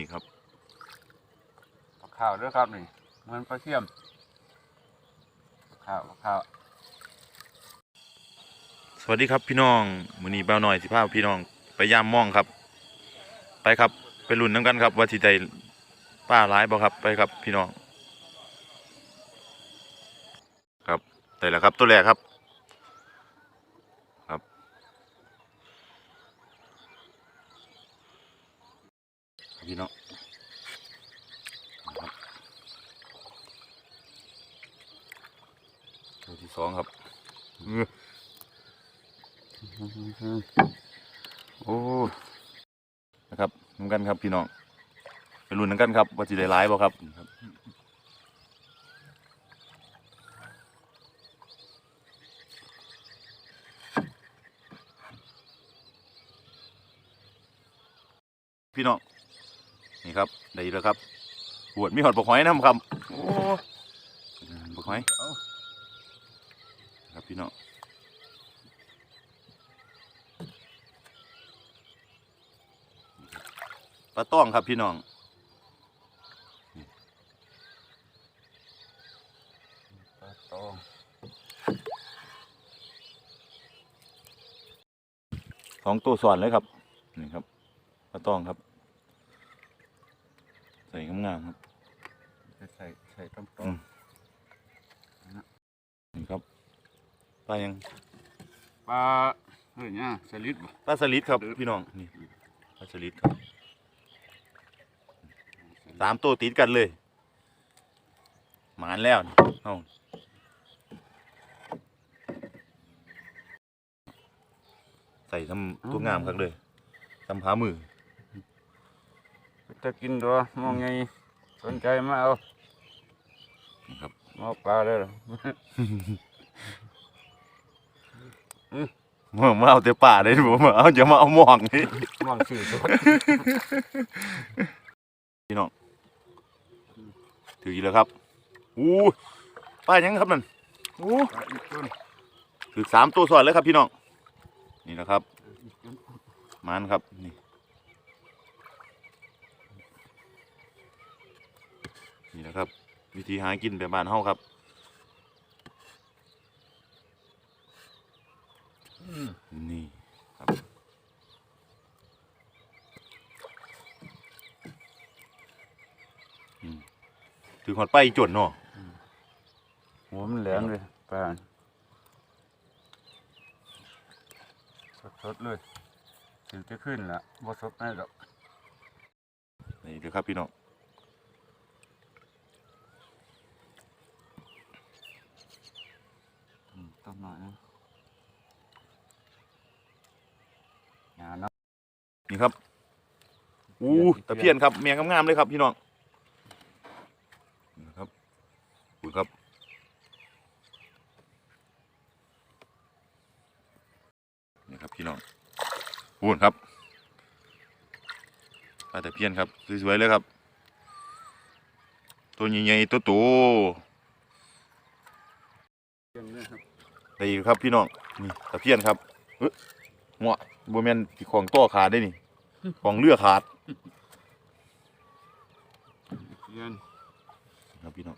นี่ครับปลาข้าวด้วยครับนี่เหมันปลาเทียมปลาข้าวปลาข้าวสวัสดีครับพี่น้องมื้อนี้บ่าวน้อยสิพาพี่น้องไปย่ามม่องครับ ไปครับไปลุ้นน้ำกันครับว่าสิได้ป้าหลายบ่ครับไปครับพี่น้อง ครับได้แล้วครับตัวแรกครับครับ พี่น้องตัวที่สองครับอื้อโอ้นะครับน้ำกันครับพี่น้องไปลุ้นน้ำกันครับว่าจะได้ร้ายบ่ครับพี่น้อง นี่ครับได้แล้วครับปวดมีหอดปกหอยน้ำครับโอ้ปกหอยครับพี่น้องปลาต้องครับพี่น้องนี่ปลาตองสองตัวสอนเลยครับนี่ครับปลาต้องครับใส่ งามๆครับจะใส่ใส่ต้มตอืมนี่ครับปลายังปลาเฮ้ยเนี่ยสลิดบ่ปลาสลิดครับพี่น้องนี่ปลาสลิดครับสามตัวติดกันเลยหมานแล้วนี่เอาใส่ทำตัวงามครับเลยทำผามือ จะกินตัวมองไงสนใจมาเอานะครับมาเอาปลาเลยเหรอ เมื่อมาเอาแต่ป่าได้ผมเอาจะมาเอาหมองนี่ มองสื่อสดพี่น้องถืออีกแล้วครับอู้ป้ายังครับนั่นอู้ปลาอีกต้นถือสามตัวซ้อนเลยครับพี่น้องนี่นะครับอีกต้นมานครับนี่ นี่นะครับ วิธีหากินแบบบ้านเฮาครับอืมนี่ครับอืมถือหอดไปอีกจนเนาะหัวมันแหลมเลยปลาสดๆเลยถึงจะขึ้นละบ่สดแน่ดอกนี่เดี๋ยวครับพี่น้อง อืมต้มห น่อยนะอย่าเนาะนี่ครับอู้เพี้ยนตะเพียนครับเมียงามๆเลยครับพี่น้องนี่นะครับดูครับนี่ครับพี่น้องพูนครับปลาตะเพียนครับสวยๆเลยครับ ตัวใหญ่ๆตัวโต เพี้ยนเลยครับ ได้อีกครับพี่น้องนี่ตะเพียนครับเอ้ยหมวบัวแมนที่ของตัวขาดได้นี่ ของเลือขาดเพี้ยนครับพี่น้อง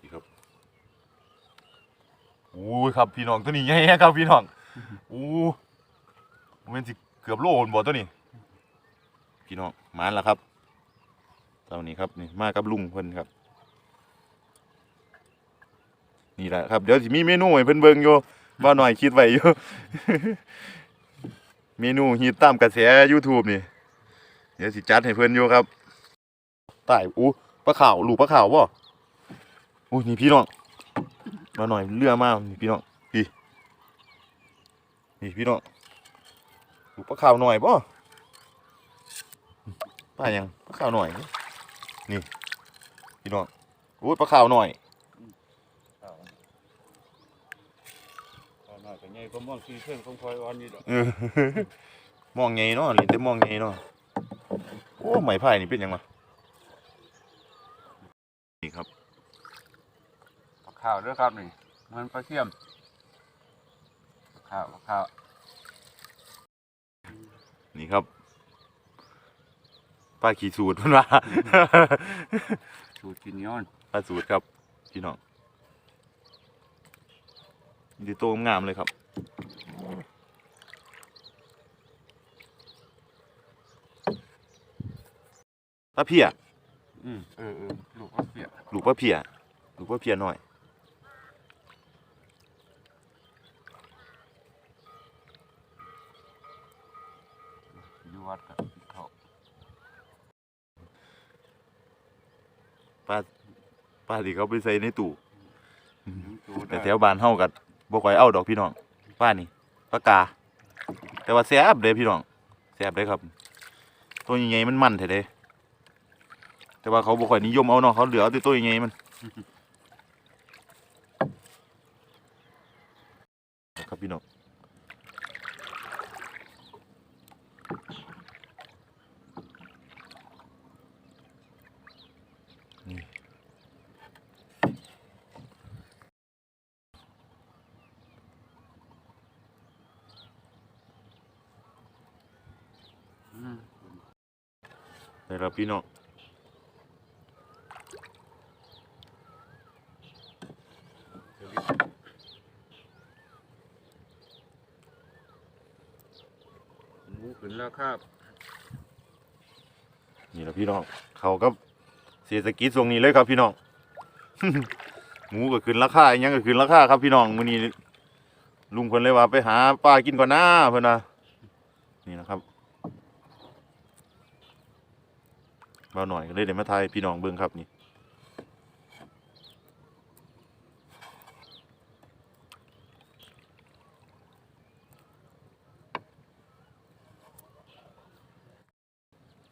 นี่ครับโอ้ยครับพี่น้องตัวนี้ใหญ่แฮะครับพี่น้องโอ้มันสิเกือบโลหนบ่ตัวนี้ พี่น้องมาแล้วครับเจ้านี้ครับนี่มากับลุงเพิ่นครับ นี่แหละครับเดี๋ยวสิมีเมนูให้เพิ่นเบิ่งอยู่ว่าหน่อยคิดไว้อยู่ เมนูฮิตตามกระแส YouTube นี่ เดี๋ยวสิจัดให้เพิ่นอยู่ครับตายอู้ปลาขาวลูกปลาขาวบ่อู้นี่พี่น้องมาหน่อยเรือมานี่พี่น้องพี่นี่พี่น้องลูกปลาขาวหน่อยบ่ปลาหยังปลาขาวหน่อยนี่พี่น้องอู้ปลาขาวหน่อย เอาเอาหน่อยก็ให ญ่ก็มองสีเครื่องของพลอยอ่อนนี่ดอกเออมองไงเนาะเล่นแต่มองไงเนาะโอ้ไหมไผ่นี่เป็นหยังวะนี่ครับปลาข้าวด้วยครับนี่มันปลาเทียมปลาข้าวปลาข้าวนี่ครับปลาขี่สูตรเพิ่นว่าสูตรกินย้อนปลาสูตรครับพี่น้องดีโตงามๆเลยครับ ปลาเพียอืมเออเออลูกก็เปียกลูกปลาเพียลูกปลาเพียหน่อย อยู่วัดกับเขาปลาปลาที่เขาไปใส่ในตู้อยู่ตัวแต่ได้แถวบ้านเฮากับ่ค่อยเอาดอกพี่น้อง ป้านี่ปลากา แต่ว่าแซ่บเด้พี่น้องแซ่บเด้ครับ ตัวยังไงมันมันแท้เด้แต่ว่าเขาบ่ค่อยนิยมเอาเนาะเขาเหลือตัวตัวยังไงมันครับพี่น้อง ได้ครับพี่น้องหมูขึ้นแล้วครับ นี่แหละพี่น้อง เขาก็เศรษฐกิจช่วงนี้เลยครับ พี่น้อง หมูก็ขึ้นราคาอิหยังก็ขึ้นราคาครับพี่น้องมื้อนี้ลุงเพิ่นเลยว่าไปหาปลากินก่อนนะเพิ่นน่ะนี่นะครับ มาหน่อยก็เลยได้มาถ่ายพี่น้องเบิ่งครับนี่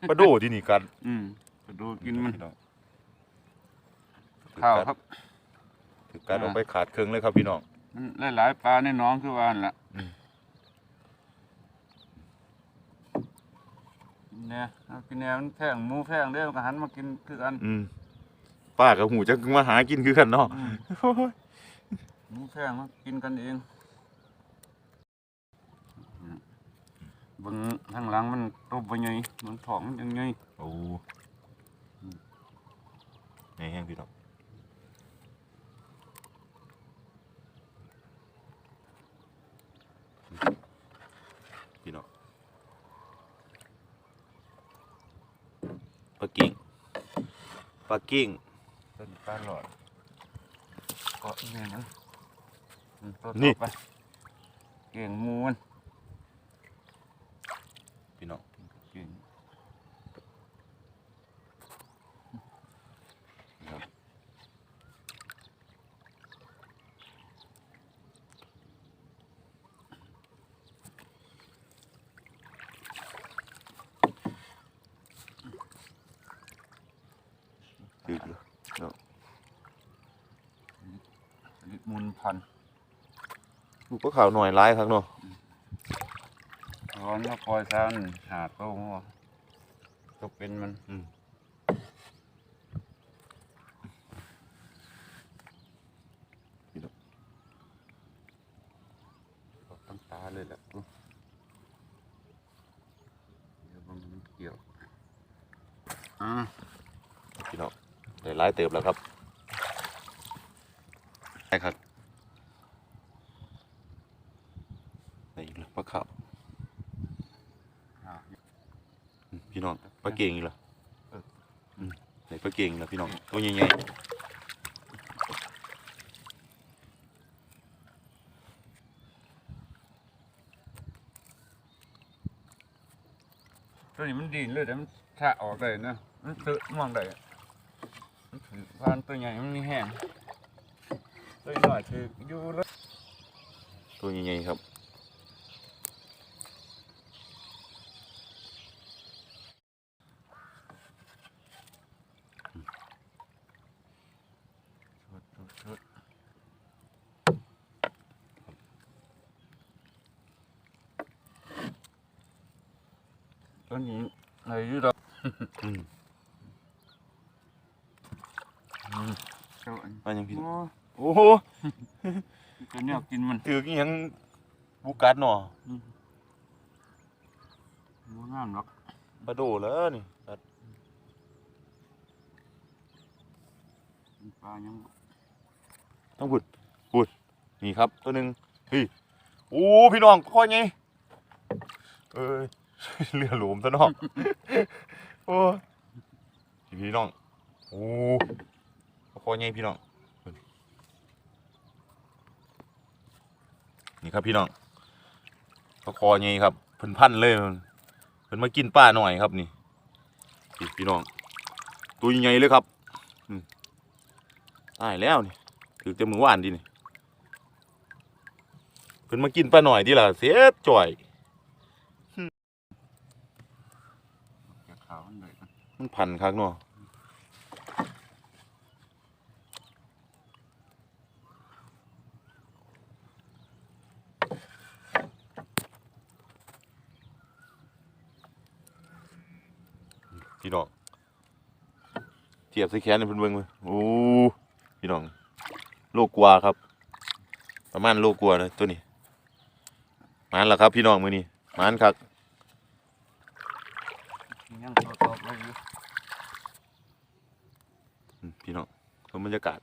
ปลาโดที่นี่กันอืมไปดูกินมันพี่องข้าวครับ ถือการเอาไปขาดเครื่องเลยครับพี่น้องมันหลายๆปลาในหน้องคือว่านั่นล่ะ อืม กินแน่เอากินแน่มันแพงหมูแพงเด้อมันก็หันมากินคือกันอืมป้ากับหูจะมาหากินคือกันเนาะอืมโอ้ยหมูแพงมากินกันเองอืมเบิ่งข้างหลังมันตบไปไงมันท้องมันยังไงโอ้แห้งๆพี่น้องพี่น้องปลากิ่ง ปลากิ่งต้นปลาหลอดเก็นี่มันอืมตัวนี่ ต่อไปเก่งหมูมันพี่น้อง เก่ง ครับดึกเลย ลิ มุนพันลูกก็ข่าวหน่อยร้ายครับเนาะร้อนมาปล่อยซ้ำหาดก็หัวตกเป็นมันอืมตกตั้งตาเลยแหละอุ๊ยเดี๋ยวมันเกี่ยวอ่าพี่น้องได้ร้ายเติบแล้วครับ ใช่ครับได้อีกแล้วปลาขาวอ่าอืมพี่น้องปลาเก่งอีกแล้วเอออืมได้ปลาเก่งอีกแล้วพี่น้องตัวใหญ่ตัวนี้มันดีนเลยแต่มันชะออกได้นะ มันเสือมองได้อะมันถือพานตัวใหญ่มันมีแห้ง ตัวน้อยถืออยู่แล้วๆตัวใหญ่ๆครับชุดชุดชุดตัวนี้ไหนอยู่ดอกอืมอืมเโอ้โหเป็นแนวกินมันถือกินยังบุกัดหน่อบ่งามหรอกประดูแล้วนี่ปลายังต้องขุดขุดนี่ครับตัวหนึ่งพี่โอ้พี่น้องค่อยไงเออเรือหลุมซะน้องโอ้พี่น้องโอ้ค่อยไงพี่น้อง นี่ครับพี่น้องปลาคอไงครับเพิ่นพันเลยเพิ่นเพิ่นมากินป้าหน่อยครับนี่พี่พี่น้อง ตัวใหญ่เลยครับอืมตายแล้วนี่ถือจะมือหวานดีนี่เพิ่นมากินปลาหน่อยดีล่ะเสียจ่อยจะขาวมันเลยกันมันพันคักเนาะ พี่น้องเทียบใส่แขนให้เพิ่นเบิ่งเบิ่งโอ้พี่น้องโลกกว่าครับ ประมาณโลกกว่าเลยตัวนี้มานแล้วครับพี่น้องมือนี้มานครับพี่น้องชมบรรยากาศ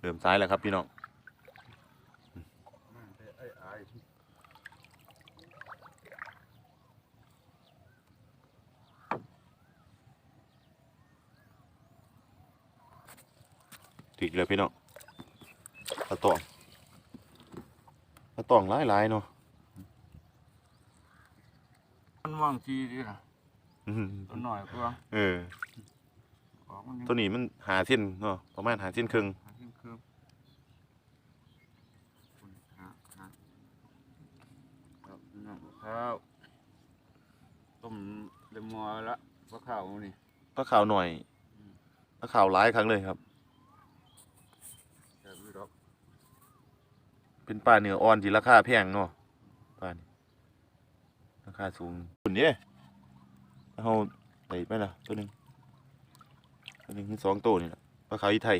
เริ่มซ้ายแล้วครับพี่น้อง มาแต่ไอ้ไอ้ ถึกเลยพี่น้องปลาตองปลาตองหลายหลายๆเนาะมันว่างจีดีล่ะอื้อหือตัวหน่อยกว่าเออออกมันยังตัวนี้มันหาเส้นเนาะประมาณหาเส้นครึ่งหาขึ้นคืบคุณหาหาครับน้ำข้าวต้มเลมอละปลาข้าวนี่ปลาขาวหน่อยปลาขาวหลายครั้งเลยครับ แต่ไม่ดอก เป็นปลาเนื้ออ่อนที่ราคาแพงเนาะปลานี่ราคาสูงคุณเนี่ยเอาใส่ไปละตัวหนึ่งตัวหนึ่งถึงสองตัวนี่แหละปลาขาวอีไทย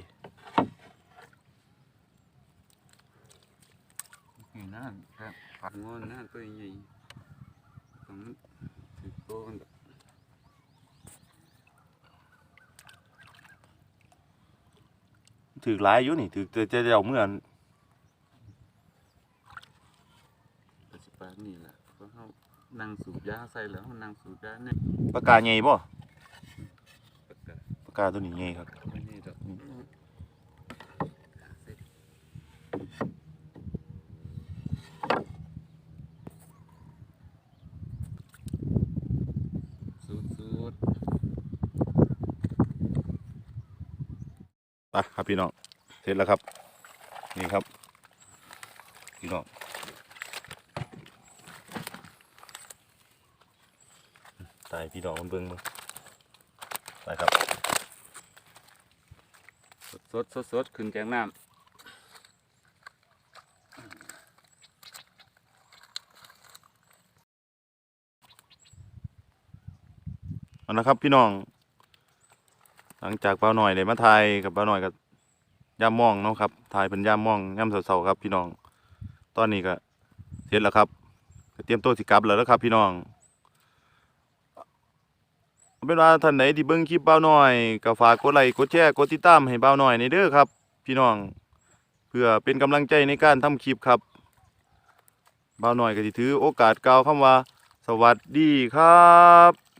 นี่นั่นแค่ผัดงอนนั่นตัวใหญ่ตรงนั้นถือโตกันดอกถือหลายอยู่นี่ถือจะจะเอาเมื่อน แต่สิปลา นี่แหละเพราะเขานั่งสูบยาใส่แล้วเขานั่งสูบยาเนี่ยปากกาใหญ่บ่ปากกาปากกาตัวนี้ใหญ่ครับไม่นี่ดอกสูดสูดไปครับพี่น้องเสร็จแล้วครับ นี่ครับ พี่น้อง ตายพี่น้องมันเบิ่งมึงไปครับสดสดสดขึ้นแกงน้เอานะครับพี่น้อง หลังจากเป้าหน่อยเลยมาทายกับเป้าหน่อยกับย่ามมองเนาะครับทายเป็นย่ามมองย่ามเสาๆครับ พี่น้อง ตอนนี้ก็เสร็จแล้วครับก็เตรียมตัวสิกลับแล้วนะครับ พี่น้อง เอาเป็นว่าท่านไหนที่เบิ่งคลิปเบาหน่อยก็ฝากกดไลค์กดแชร์กดติดตามให้เบาหน่อยในเด้อครับ พี่น้อง เพื่อเป็นกำลังใจในการทำคลิปครับเบาหน่อยก็สิถือโอกาสกล่าวคำว่า สวัสดีครับ